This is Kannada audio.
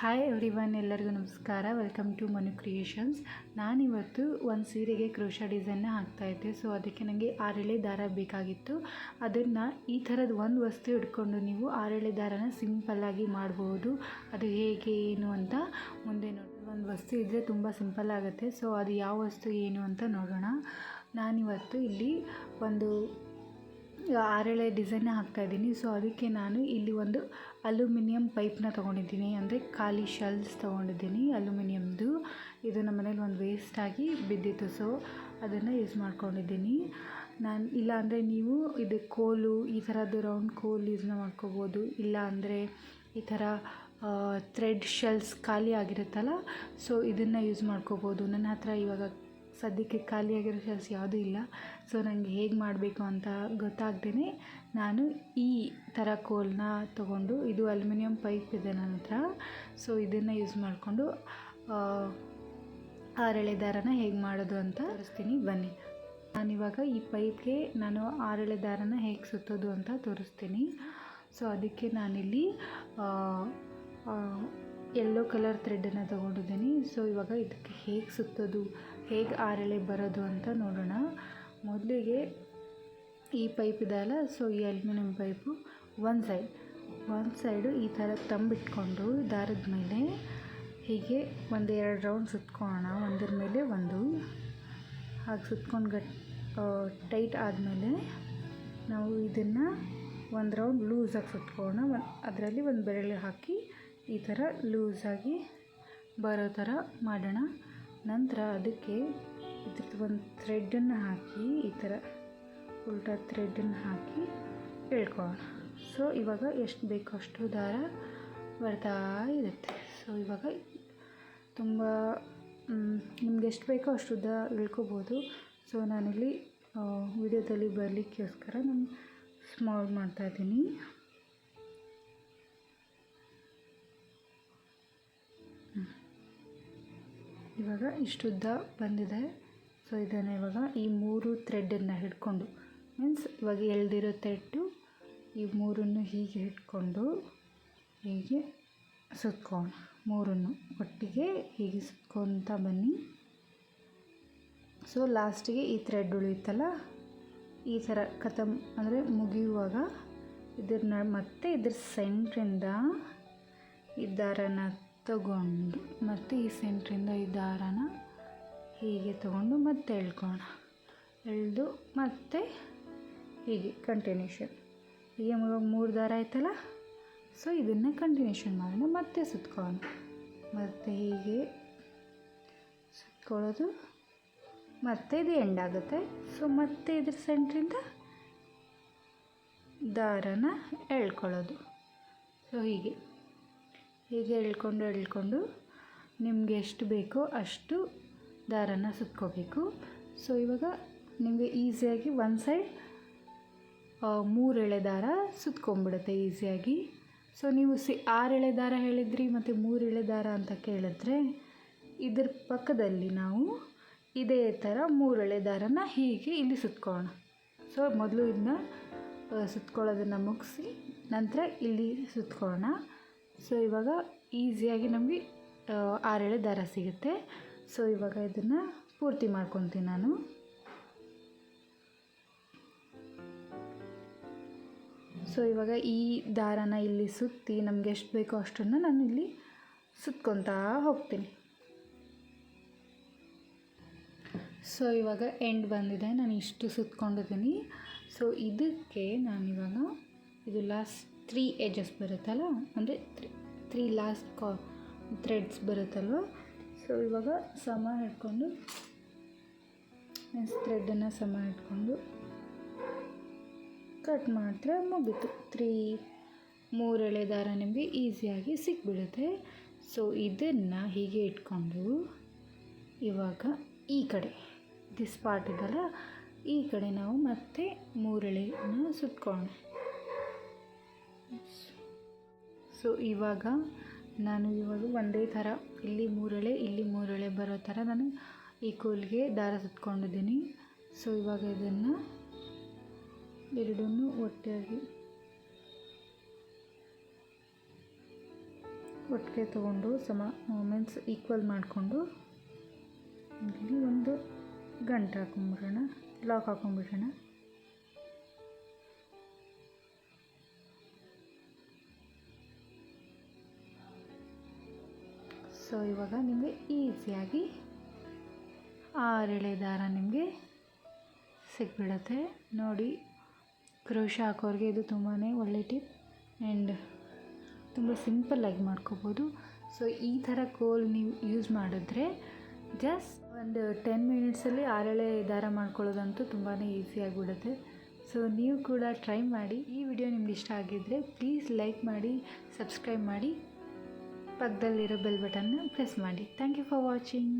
ಹಾಯ್ ಎವ್ರಿ ಒನ್ ಎಲ್ಲರಿಗೂ ನಮಸ್ಕಾರ. ವೆಲ್ಕಮ್ ಟು ಮನು ಕ್ರಿಯೇಷನ್ಸ್ ನಾನಿವತ್ತು ಒಂದು ಸೀರೆಗೆ ಕ್ರೋಶ ಡಿಸೈನ್ನ ಹಾಕ್ತಾಯಿದ್ದೆ ಸೊ ಅದಕ್ಕೆ ನನಗೆ ಆರೆಳೆ ದಾರ ಬೇಕಾಗಿತ್ತು. ಅದನ್ನು ಈ ಥರದ ಒಂದು ವಸ್ತು ಹಿಡ್ಕೊಂಡು ನೀವು ಆರೆಳೆ ದಾರನ ಸಿಂಪಲ್ಲಾಗಿ ಮಾಡ್ಬೋದು. ಅದು ಹೇಗೆ, ಏನು ಅಂತ ಮುಂದೆ ನೋಡಿ ಒಂದು ವಸ್ತು ಇದ್ದರೆ ತುಂಬ ಸಿಂಪಲ್ ಆಗುತ್ತೆ. ಸೊ ಅದು ಯಾವ ವಸ್ತು, ಏನು ಅಂತ ನೋಡೋಣ. ನಾನಿವತ್ತು ಇಲ್ಲಿ ಒಂದು ಆರೆಳೆ ಡಿಸೈನ್ನ ಹಾಕ್ತಾಯಿದ್ದೀನಿ ಸೊ ಅದಕ್ಕೆ ನಾನು ಇಲ್ಲಿ ಒಂದು ಅಲ್ಯೂಮಿನಿಯಂ ಪೈಪ್ನ ತೊಗೊಂಡಿದ್ದೀನಿ. ಅಂದರೆ ಖಾಲಿ ಶೆಲ್ಸ್ ತೊಗೊಂಡಿದ್ದೀನಿ ಅಲ್ಯೂಮಿನಿಯಮ್ದು ಇದು ನಮ್ಮ ಮನೇಲಿ ಒಂದು ವೇಸ್ಟಾಗಿ ಬಿದ್ದಿತ್ತು. ಸೊ ಅದನ್ನು ಯೂಸ್ ಮಾಡ್ಕೊಂಡಿದ್ದೀನಿ. ನಾನು ಇಲ್ಲ ಅಂದರೆ ನೀವು ಇದು ಕೋಲು, ಈ ಥರದ್ದು ರೌಂಡ್ ಕೋಲ್ ಯೂಸ್ನ ಮಾಡ್ಕೋಬೋದು. ಇಲ್ಲ ಅಂದರೆ ಈ ಥರ ಥ್ರೆಡ್ ಶೆಲ್ಸ್ ಖಾಲಿ ಆಗಿರುತ್ತಲ್ಲ ಸೊ ಇದನ್ನು ಯೂಸ್ ಮಾಡ್ಕೋಬೋದು. ನನ್ನ ಹತ್ರ ಇವಾಗ ಸದ್ಯಕ್ಕೆ ಖಾಲಿಯಾಗಿರೋ ಶೆಲ್ಸ್ ಯಾವುದೂ ಇಲ್ಲ. ಸೊ ನನಗೆ ಹೇಗೆ ಮಾಡಬೇಕು ಅಂತ ಗೊತ್ತಾಗ್ದೇ ನಾನು ಈ ಥರ ಕೋಲನ್ನ ತೊಗೊಂಡು, ಇದು ಅಲ್ಯೂಮಿನಿಯಂ ಪೈಪ್ ಇದೆ ನನ್ನ ಹತ್ರ. ಸೊ ಇದನ್ನು ಯೂಸ್ ಮಾಡಿಕೊಂಡು ಆರಳೆ ದಾರನ ಹೇಗೆ ಮಾಡೋದು ಅಂತ ತೋರಿಸ್ತೀನಿ. ಬನ್ನಿ. ನಾನಿವಾಗ ಈ ಪೈಪ್ಗೆ ನಾನು ಆರಳೆ ದಾರನ ಹೇಗೆ ಸುತ್ತೋದು ಅಂತ ತೋರಿಸ್ತೀನಿ. ಸೊ ಅದಕ್ಕೆ ನಾನಿಲ್ಲಿ ಯೆಲ್ಲೋ ಕಲರ್ ಥ್ರೆಡ್ಡನ್ನು ತೊಗೊಂಡಿದ್ದೀನಿ. ಸೊ ಇವಾಗ ಇದಕ್ಕೆ ಹೇಗೆ ಸುತ್ತೋದು, ಹೇಗೆ ಆರಳೆ ಬರೋದು ಅಂತ ನೋಡೋಣ. ಮೊದಲಿಗೆ ಈ ಪೈಪ್ ಇದೆಯಲ್ಲ ಸೊ ಈ ಅಲ್ಯೂಮಿನಿಯಂ ಪೈಪು ಒಂದು ಸೈಡ್. ಒಂದು ಸೈಡು ಈ ಥರ ತಂಬಿಟ್ಕೊಂಡು ದಾರದ ಮೇಲೆ ಹೀಗೆ ಒಂದು ಎರಡು ರೌಂಡ್ ಸುತ್ಕೊಳ್ಳೋಣ. ಒಂದರ ಮೇಲೆ ಒಂದು. ಹಾಗೆ ಸುತ್ಕೊಂಡು ಗಟ್ ಟೈಟ್ ಆದಮೇಲೆ ನಾವು ಇದನ್ನು ಒಂದು ರೌಂಡ್ ಲೂಸಾಗಿ ಸುತ್ಕೊಳ್ಳೋಣ. ಅದರಲ್ಲಿ ಒಂದು ಬೆರಳು ಹಾಕಿ ಈ ಥರ ಲೂಸಾಗಿ ಬರೋ ಥರ ಮಾಡೋಣ. ನಂತರ ಅದಕ್ಕೆ ಇದ್ರದ್ದು ಒಂದು ಥ್ರೆಡ್ಡನ್ನು ಹಾಕಿ, ಈ ಥರ ಉಲ್ಟಾ ಥ್ರೆಡ್ಡನ್ನು ಹಾಕಿ ಎಳ್ಕೊಳ್ಳೋಣ ಸೊ ಇವಾಗ ಎಷ್ಟು ಬೇಕೋ ಅಷ್ಟು ದಾರ ಬರ್ತಾ ಇರುತ್ತೆ. ಸೊ ಇವಾಗ ತುಂಬ ನಿಮ್ಗೆ ಎಷ್ಟು ಬೇಕೋ ಅಷ್ಟು ದ ಇಳ್ಕೋಬೋದು ಸೊ ನಾನಿಲ್ಲಿ ವಿಡಿಯೋದಲ್ಲಿ ಬರಲಿಕ್ಕೋಸ್ಕರ ನಾನು ಸ್ಮಾಲ್ ಮಾಡ್ತಾಯಿದ್ದೀನಿ ಇವಾಗ ಇಷ್ಟುದ್ದ ಬಂದಿದೆ. ಸೊ ಇದನ್ನು ಇವಾಗ ಈ ಮೂರು ಥ್ರೆಡ್ಡನ್ನು ಹಿಡ್ಕೊಂಡು ಮೀನ್ಸ್ ಇವಾಗ ಎಳ್ದಿರೋ ಥ್ರೆಡ್ಡು ಈ ಮೂರನ್ನು ಹೀಗೆ ಹಿಡ್ಕೊಂಡು ಹೀಗೆ ಸುತ್ಕೋಣ. ಮೂರನ್ನು ಒಟ್ಟಿಗೆ ಹೀಗೆ ಸುತ್ಕೊತ ಬನ್ನಿ. ಸೊ ಲಾಸ್ಟಿಗೆ ಈ ಥ್ರೆಡ್ ಉಳಿಯುತ್ತಲ್ಲ? ಈ ಥರ ಕತಮ್ ಅಂದರೆ ಮುಗಿಯುವಾಗ ಇದನ್ನ ಮತ್ತೆ ಇದ್ರ ಸೆಂಟ್ರಿಂದ ಈ ದಾರನ ತಗೊಂಡು ಮತ್ತು ಈ ಸೆಂಟ್ರಿಂದ ಈ ದಾರನ ಹೀಗೆ ತಗೊಂಡು ಮತ್ತೆ ಎಳ್ಕೋಣ. ಎಳೆದು ಮತ್ತೆ ಹೀಗೆ ಕಂಟಿನ್ಯೂಷನ್ ಹೀಗೆ ಮಗ ಮೂರು ದಾರ ಆಯ್ತಲ್ಲ? ಸೊ ಇದನ್ನು ಕಂಟಿನ್ಯೂಷನ್ ಮಾಡೋಣ. ಮತ್ತೆ ಸುತ್ಕೋಣ ಮತ್ತೆ ಹೀಗೆ ಸುತ್ಕೊಳ್ಳೋದು. ಮತ್ತೆ ಇದು ಎಂಡ್ ಆಗುತ್ತೆ. ಸೊ ಮತ್ತೆ ಇದ್ರ ಸೆಂಟ್ರಿಂದ ದಾರನ ಎಳ್ಕೊಳ್ಳೋದು. ಸೊ ಹೀಗೆ. ಹೀಗೆ ಎಳ್ಕೊಂಡು ಎಳ್ಕೊಂಡು ನಿಮಗೆ ಎಷ್ಟು ಬೇಕೋ ಅಷ್ಟು ದಾರನ ಸುತ್ಕೋಬೇಕು. ಸೊ ಇವಾಗ ನಿಮಗೆ ಈಸಿಯಾಗಿ ಒನ್ ಸೈಡ್ ಮೂರು ಎಳೆ ದಾರ ಸುತ್ಕೊಂಡ್ಬಿಡುತ್ತೆ ಈಸಿಯಾಗಿ. ಸೊ ನೀವು ಸಿ, ಆರು ಎಳೆ ದಾರ ಹೇಳಿದ್ರಿ ಮತ್ತು ಮೂರು ಎಳೆ ದಾರ ಅಂತ ಕೇಳಿದ್ರೆ ಇದ್ರ ಪಕ್ಕದಲ್ಲಿ ನಾವು ಇದೇ ಥರ ಮೂರು ಎಳೆ ದಾರನ ಹೀಗೆ ಇಲ್ಲಿ ಸುತ್ಕೋಣ ಸೊ ಮೊದಲು ಇದನ್ನ ಸುತ್ಕೊಳ್ಳೋದನ್ನು ಮುಗಿಸಿ ನಂತರ ಇಲ್ಲಿ ಸುತ್ಕೊಳ್ಳೋಣ. ಸೊ ಇವಾಗ ಈಸಿಯಾಗಿ ನಮಗೆ ಆರೇಳೆ ದಾರ ಸಿಗುತ್ತೆ. ಸೊ ಇವಾಗ ಇದನ್ನು ಪೂರ್ತಿ ಮಾಡ್ಕೊತೀನಿ ನಾನು. ಸೊ ಇವಾಗ ಈ ದಾರನ ಇಲ್ಲಿ ಸುತ್ತಿ ನಮಗೆ ಎಷ್ಟು ಬೇಕೋ ಅಷ್ಟನ್ನು ನಾನು ಇಲ್ಲಿ ಸುತ್ಕೊತಾ ಹೋಗ್ತೀನಿ. ಸೊ ಇವಾಗ ಎಂಡ್ ಬಂದಿದೆ. ನಾನು ಇಷ್ಟು ಸುತ್ಕೊಂಡಿದ್ದೀನಿ. ಸೊ ಇದಕ್ಕೆ ನಾನಿವಾಗ ಇದು ಲಾಸ್ಟ್ ತ್ರೀ ಎಜಸ್ ಬರುತ್ತಲ್ಲ? ಅಂದರೆ ತ್ರೀ ತ್ರೀ ಲಾಸ್ಟ್ ಕಾ ಥ್ರೆಡ್ಸ್ ಬರುತ್ತಲ್ವ? ಸೊ ಇವಾಗ ಸಮ ಹಿಡ್ಕೊಂಡು ನೆಕ್ಸ್ಟ್ ಸಮ ಇಟ್ಕೊಂಡು ಕಟ್ ಮಾಡಿದ್ರೆ ಮುಗೀತು. ತ್ರೀ ಮೂರು ಎಳೆ ದಾರ ನಿಮಗೆ ಈಸಿಯಾಗಿ ಸಿಕ್ಬಿಡುತ್ತೆ. ಸೊ ಇದನ್ನು ಹೀಗೆ ಇಟ್ಕೊಂಡು, ಇವಾಗ ಈ ಕಡೆ ದಿಸ್ ಪಾರ್ಟ್ ಇದಲ್ಲ, ಈ ಕಡೆ ನಾವು ಮತ್ತೆ ಮೂರೆಳೆನ ಸುತ್ಕೊಳ್ಳೋಣ ಸೊ ಇವಾಗ ನಾನು ಇವಾಗ ಒಂದೇ ಥರ, ಇಲ್ಲಿ ಮೂರಳೆ ಇಲ್ಲಿ ಮೂರಳೆ ಬರೋ ಥರ ನಾನು ಈ ಕೋಲ್ಗೆ ದಾರ ಸುತ್ಕೊಂಡಿದ್ದೀನಿ. ಸೊ ಇವಾಗ ಇದನ್ನು ಎರಡನ್ನೂ ಒಟ್ಟಾಗಿ ಒಟ್ಟಿಗೆ ತೊಗೊಂಡು ಸಮ ಮೀನ್ಸ್ ಈಕ್ವಲ್ ಮಾಡಿಕೊಂಡು ಇಲ್ಲಿ ಒಂದು ಗಂಟೆ ಹಾಕೊಂಬಿಡೋಣ ಲಾಕ್ ಹಾಕೊಂಬಿಡೋಣ. ಸೊ ಇವಾಗ ನಿಮಗೆ ಈಸಿಯಾಗಿ ಆರೆಳೆ ದಾರ ನಿಮಗೆ ಸಿಕ್ಬಿಡತ್ತೆ ನೋಡಿ, ಕ್ರೋಶ ಹಾಕೋರಿಗೆ ಇದು ತುಂಬಾ ಒಳ್ಳೆ ಟಿಪ್ ಆ್ಯಂಡ್ ತುಂಬ ಸಿಂಪಲ್ಲಾಗಿ ಮಾಡ್ಕೋಬೋದು. ಸೊ ಈ ಥರ ಕೋಲ್ ನೀವು ಯೂಸ್ ಮಾಡಿದ್ರೆ ಜಸ್ಟ್ ಒಂದು ಟೆನ್ ಮಿನಿಟ್ಸಲ್ಲಿ ಆರೆಳೆ ದಾರ ಮಾಡ್ಕೊಳ್ಳೋದಂತೂ ತುಂಬಾ ಈಸಿ ಆಗಿಬಿಡುತ್ತೆ. ಸೊ ನೀವು ಕೂಡ ಟ್ರೈ ಮಾಡಿ. ಈ ವಿಡಿಯೋ ನಿಮ್ಗೆ ಇಷ್ಟ ಆಗಿದ್ದರೆ ಪ್ಲೀಸ್ ಲೈಕ್ ಮಾಡಿ ಸಬ್ಸ್ಕ್ರೈಬ್ ಮಾಡಿ. ಪಕ್ಕದಲ್ಲಿರೋ ಬೆಲ್ ಬಟನ್ನ ಪ್ರೆಸ್ ಮಾಡಿ. Thank you for watching